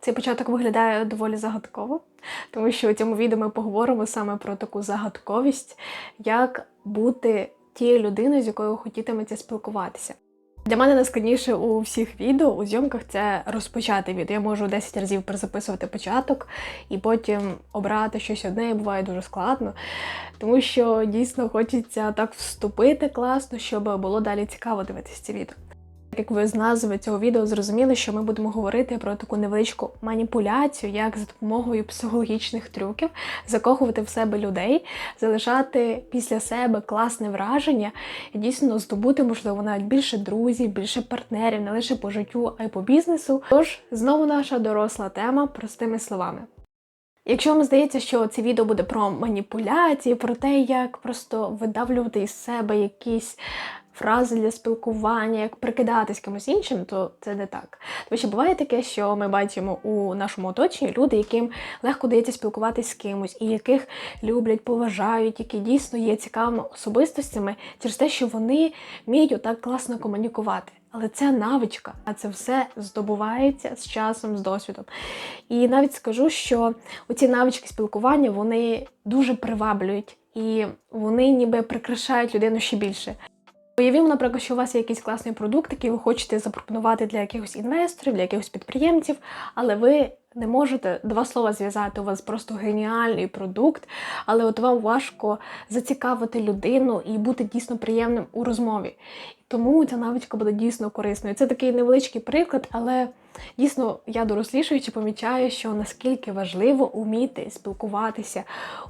Цей початок виглядає доволі загадково, тому що у цьому відео ми поговоримо саме про таку загадковість, як бути тією людиною, з якою хотітиметься спілкуватися. Для мене найскладніше у всіх відео у зйомках це розпочати відео. Я можу 10 разів перезаписувати початок і потім обрати щось одне, і буває дуже складно, тому що дійсно хочеться так вступити класно, щоб було далі цікаво дивитися ці відео. Як ви з назви цього відео зрозуміли, що ми будемо говорити про таку невеличку маніпуляцію, як за допомогою психологічних трюків закохувати в себе людей, залишати після себе класне враження і дійсно здобути, можливо, навіть більше друзів, більше партнерів, не лише по життю, а й по бізнесу. Тож знову наша доросла тема простими словами. Якщо вам здається, що це відео буде про маніпуляції, про те, як просто видавлювати із себе якісь фрази для спілкування, як прикидатись кимось іншим, то це не так. Тому що буває таке, що ми бачимо у нашому оточенні люди, яким легко дається спілкуватись з кимось, і яких люблять, поважають, які дійсно є цікавими особистостями через те, що вони вміють отак класно комунікувати. Але це навичка, а це все здобувається з часом, з досвідом. І навіть скажу, що оці навички спілкування вони дуже приваблюють і вони ніби прикрашають людину ще більше. Уявімо, наприклад, що у вас є якийсь класний продукт, який ви хочете запропонувати для якихось інвесторів, для якихось підприємців, але ви не можете два слова зв'язати. У вас просто геніальний продукт, але от вам важко зацікавити людину і бути дійсно приємним у розмові. Тому ця навичка буде дійсно корисною. Це такий невеличкий приклад, але дійсно я дорослішуючи помічаю, що наскільки важливо вміти спілкуватися,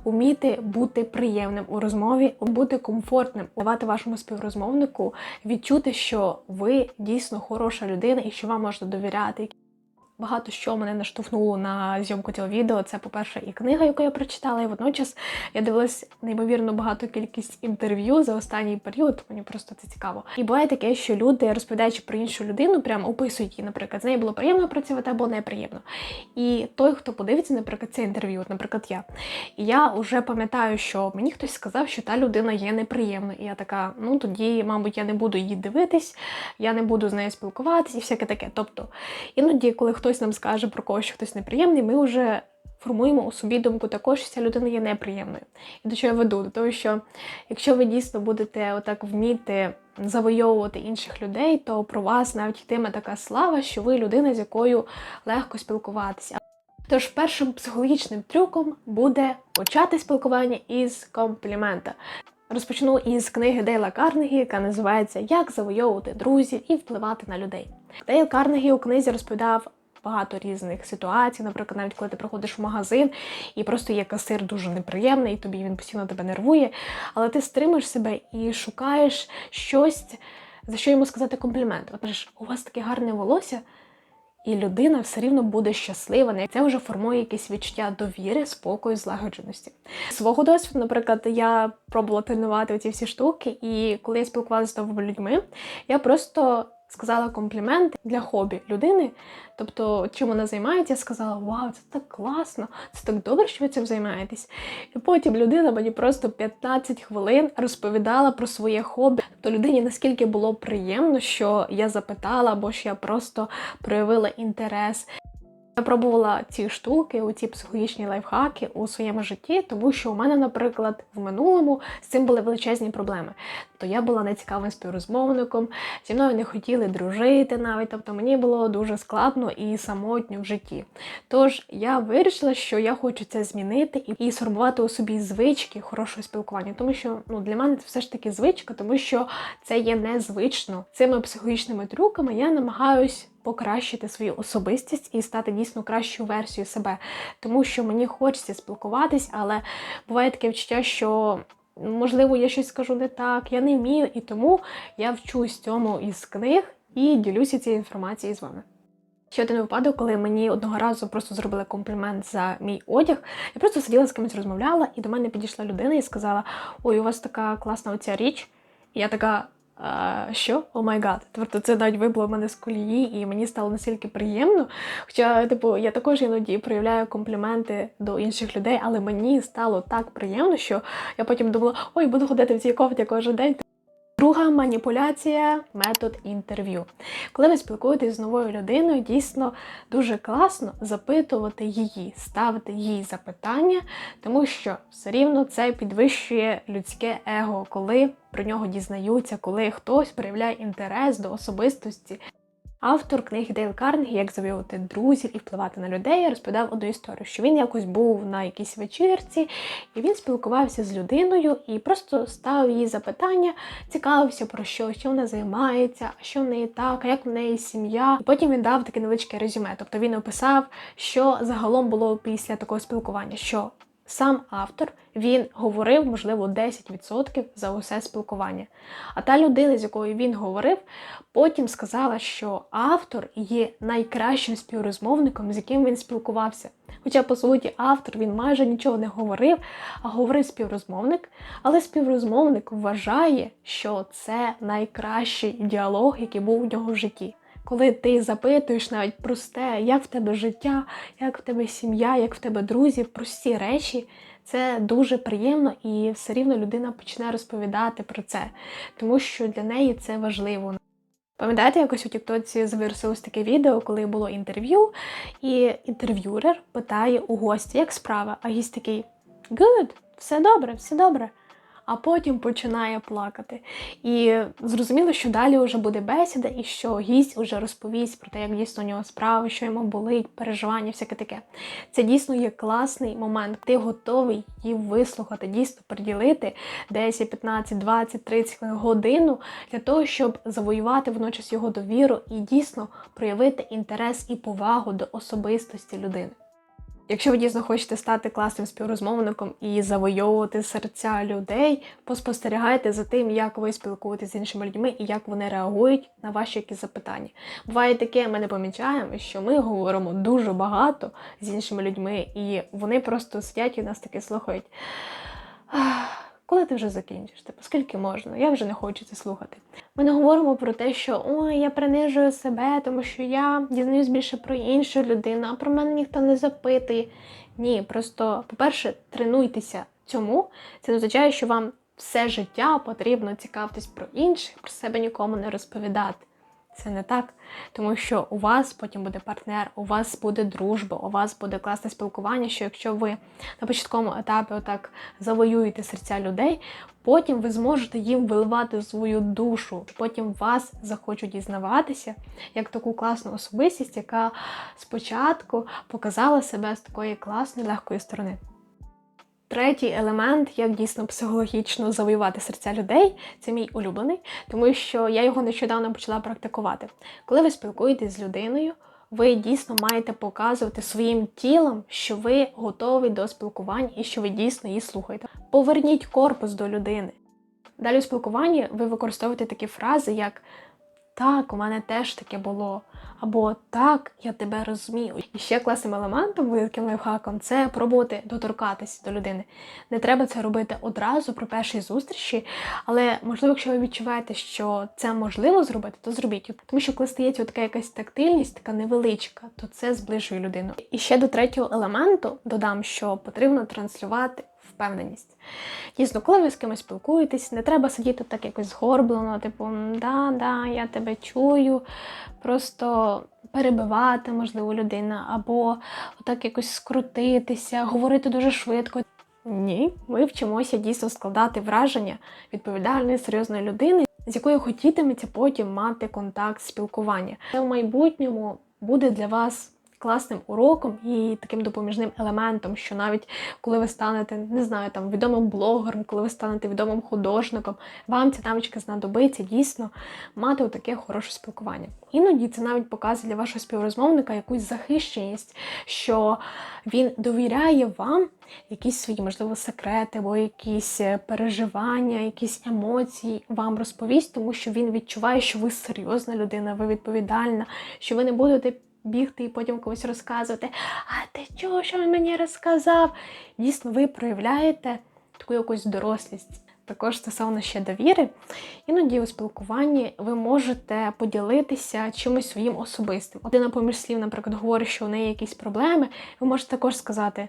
вміти бути приємним у розмові, бути комфортним, давати вашому співрозмовнику відчути, що ви дійсно хороша людина і що вам можна довіряти. Багато що мене наштовхнуло на зйомку цього відео. Це, по-перше, і книга, яку я прочитала, і водночас я дивилась неймовірно багато кількість інтерв'ю за останній період. Мені просто це цікаво. І буває таке, що люди, розповідаючи про іншу людину, прямо описують її, наприклад, з нею було приємно працювати або неприємно. І той, хто подивиться, наприклад, це інтерв'ю, наприклад, я. І я вже пам'ятаю, що мені хтось сказав, що та людина є неприємною. І я така, ну тоді, мабуть, я не буду її дивитись, я не буду з нею спілкуватись і всяке таке. Тобто, іноді, коли хто хтось нам скаже про когось, що хтось неприємний, ми вже формуємо у собі думку також, що ця людина є неприємною. І до чого я веду? До того, що якщо ви дійсно будете отак вміти завойовувати інших людей, то про вас навіть йтиме така слава, що ви людина, з якою легко спілкуватися. Тож першим психологічним трюком буде почати спілкування із комплімента. Розпочну із книги Дейла Карнегі, яка називається Як завойовувати друзів і впливати на людей. Дейл Карнегі у книзі розповідав багато різних ситуацій. Наприклад, навіть коли ти приходиш в магазин і просто є касир дуже неприємний, і тобі він постійно тебе нервує, але ти стримуєш себе і шукаєш щось, за що йому сказати комплімент. От кажеш, у вас таке гарне волосся. І людина все рівно буде щаслива. Це вже формує якесь відчуття довіри, спокою, злагодженості. Свого досвіду, наприклад, я пробувала тренувати оці всі штуки, і коли я спілкувалася з новими людьми, я просто сказала комплімент для хобі людини. Тобто, чим вона займається, я сказала, вау, це так класно, це так добре, що ви цим займаєтесь. І потім людина мені просто 15 хвилин розповідала про своє хобі. Тобто людині наскільки було приємно, що я запитала, або що я просто проявила інтерес. Я пробувала ці штуки, ці психологічні лайфхаки у своєму житті, тому що у мене, наприклад, в минулому з цим були величезні проблеми. Тобто я була нецікавим співрозмовником, зі мною не хотіли дружити навіть, тобто мені було дуже складно і самотньо в житті. Тож я вирішила, що я хочу це змінити і сформувати у собі звички хорошого спілкування, тому що ну, для мене це все ж таки звичка, тому що це є незвично. Цими психологічними трюками я намагаюсь покращити свою особистість і стати дійсно кращою версією себе, тому що мені хочеться спілкуватись, але буває таке відчуття, що. Можливо, я щось скажу не так, я не вмію, і тому я вчусь цьому із книг і ділюся цією інформацією з вами. Ще один випадок, коли мені одного разу просто зробили комплімент за мій одяг. Я просто сиділа з кимось розмовляла, і до мене підійшла людина і сказала: Ой, у вас така класна оця річ. І я така, що? О май гад. Тобто це навіть вибило мене з колії, і мені стало настільки приємно. Хоча, типу, я також іноді проявляю компліменти до інших людей, але мені стало так приємно, що я потім думала, ой, буду ходити в цій кофті кожен день. Друга маніпуляція метод інтерв'ю. Коли ви спілкуєтесь з новою людиною, дійсно дуже класно запитувати її, ставити їй запитання, тому що все рівно це підвищує людське его, коли про нього дізнаються, коли хтось проявляє інтерес до особистості. Автор книги Дейл Карнегі Як завоювати друзів і впливати на людей розповідав одну історію, що він якось був на якійсь вечірці, і він спілкувався з людиною і просто ставив їй запитання, цікавився про що, що вона займається, а що в неї так, як в неї сім'я. І потім він дав таке невеличке резюме. Тобто він описав, що загалом було після такого спілкування. що Сам автор він говорив, можливо, 10% за усе спілкування. А та людина, з якою він говорив, потім сказала, що автор є найкращим співрозмовником, з яким він спілкувався. Хоча, по суті, автор він майже нічого не говорив, а говорив співрозмовник, але співрозмовник вважає, що це найкращий діалог, який був у нього в житті. Коли ти запитуєш навіть просте, як в тебе життя, як в тебе сім'я, як в тебе друзі, прості речі, це дуже приємно і все рівно людина почне розповідати про це, тому що для неї це важливо. Пам'ятаєте, якось у Тіктоці завірусилось таке відео, коли було інтерв'ю, і інтерв'юрер питає у гостя, як справа, а гість такий good, все добре, все добре а потім починає плакати. І зрозуміло, що далі вже буде бесіда, і що гість вже розповість про те, як дійсно у нього справи, що йому болить, переживання, всяке таке. Це дійсно є класний момент. Ти готовий її вислухати, дійсно приділити 10, 15, 20, 30 годину для того, щоб завоювати водночас його довіру і дійсно проявити інтерес і повагу до особистості людини. Якщо ви дійсно хочете стати класним співрозмовником і завойовувати серця людей, поспостерігайте за тим, як ви спілкуєтеся з іншими людьми і як вони реагують на ваші якісь запитання. Буває таке, ми не помічаємо, що ми говоримо дуже багато з іншими людьми, і вони просто сидять і нас таки слухають. Коли ти вже закінчиш? Типу, скільки можна? Я вже не хочу це слухати. Ми не говоримо про те, що ой, я принижую себе, тому що я дізнаюсь більше про іншу людину, а про мене ніхто не запитує. Ні, просто, по-перше, тренуйтеся цьому. Це не означає, що вам все життя потрібно цікавитись про інших, про себе нікому не розповідати. Це не так, тому що у вас потім буде партнер, у вас буде дружба, у вас буде класне спілкування. Що якщо ви на початковому етапі отак завоюєте серця людей, потім ви зможете їм виливати свою душу, потім вас захочуть дізнаватися як таку класну особистість, яка спочатку показала себе з такої класної легкої сторони. Третій елемент, як дійсно психологічно завоювати серця людей, це мій улюблений, тому що я його нещодавно почала практикувати. Коли ви спілкуєтесь з людиною, ви дійсно маєте показувати своїм тілом, що ви готові до спілкування і що ви дійсно її слухаєте. Поверніть корпус до людини. Далі у спілкуванні ви використовуєте такі фрази, як так, у мене теж таке було. Або так, я тебе розумію. І ще класним елементом, великим лайфхаком, це пробувати доторкатися до людини. Не треба це робити одразу при першій зустрічі, але можливо, якщо ви відчуваєте, що це можливо зробити, то зробіть. Тому що коли стається така якась тактильність, така невеличка, то це зближує людину. І ще до третього елементу додам, що потрібно транслювати впевненість. Дійсно, коли ви з кимось спілкуєтесь, не треба сидіти так якось згорблено, типу, да, да, я тебе чую, просто перебивати, можливо, людина, або отак якось скрутитися, говорити дуже швидко. Ні, ми вчимося дійсно складати враження відповідальної, серйозної людини, з якою хотітиметься потім мати контакт, спілкування. Це в майбутньому буде для вас класним уроком і таким допоміжним елементом, що навіть коли ви станете, не знаю, там відомим блогером, коли ви станете відомим художником, вам ця навичка знадобиться дійсно мати таке хороше спілкування. Іноді це навіть показує для вашого співрозмовника якусь захищеність, що він довіряє вам якісь свої, можливо, секрети, або якісь е, переживання, якісь емоції вам розповість, тому що він відчуває, що ви серйозна людина, ви відповідальна, що ви не будете бігти і потім комусь розказувати, а ти чого, що він мені розказав? Дійсно, ви проявляєте таку якусь дорослість. Також стосовно ще довіри, іноді у спілкуванні ви можете поділитися чимось своїм особистим. Один поміж слів, наприклад, говорить, що у неї якісь проблеми, ви можете також сказати,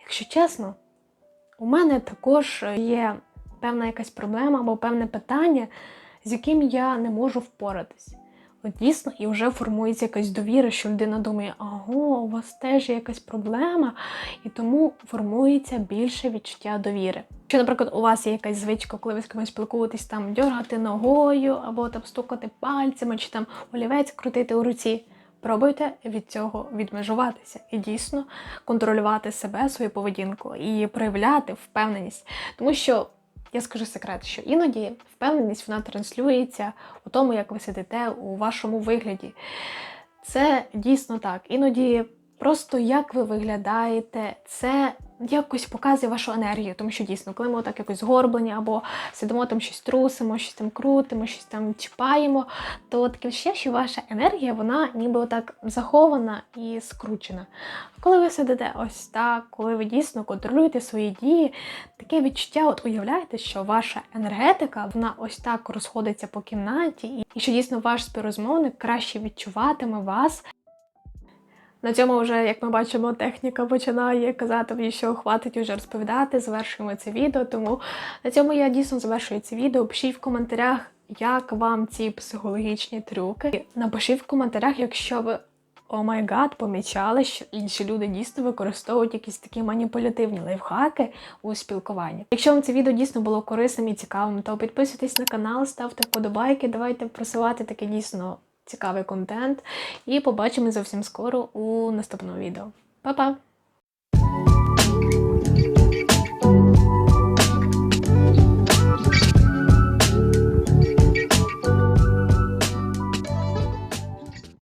якщо чесно, у мене також є певна якась проблема або певне питання, з яким я не можу впоратись. От дійсно, і вже формується якась довіра, що людина думає, аго, у вас теж є якась проблема, і тому формується більше відчуття довіри. Якщо, наприклад, у вас є якась звичка, коли ви з кимось спілкуєтесь, там дьоргати ногою, або там стукати пальцями, чи там олівець крутити у руці, пробуйте від цього відмежуватися і дійсно контролювати себе, свою поведінку і проявляти впевненість. Тому що я скажу секрет, що іноді впевненість вона транслюється у тому, як ви сидите у вашому вигляді. Це дійсно так. Іноді просто як ви виглядаєте, це якось показує вашу енергію, тому що дійсно, коли ми отак якось згорблені або сидимо там щось трусимо, щось там крутимо, щось там чіпаємо, то таке ще, що ваша енергія, вона ніби отак захована і скручена. Коли ви сидите ось так, коли ви дійсно контролюєте свої дії, таке відчуття, от уявляєте, що ваша енергетика, вона ось так розходиться по кімнаті, і- що дійсно ваш співрозмовник краще відчуватиме вас. На цьому вже, як ми бачимо, техніка починає казати мені, що хватить вже розповідати, завершуємо це відео. Тому на цьому я дійсно завершую це відео. Пишіть в коментарях, як вам ці психологічні трюки. Напишіть в коментарях, якщо ви о май гад, помічали, що інші люди дійсно використовують якісь такі маніпулятивні лайфхаки у спілкуванні. Якщо вам це відео дійсно було корисним і цікавим, то підписуйтесь на канал, ставте вподобайки, давайте просувати таке дійсно цікавий контент. І побачимо зовсім скоро у наступному відео. Па-па!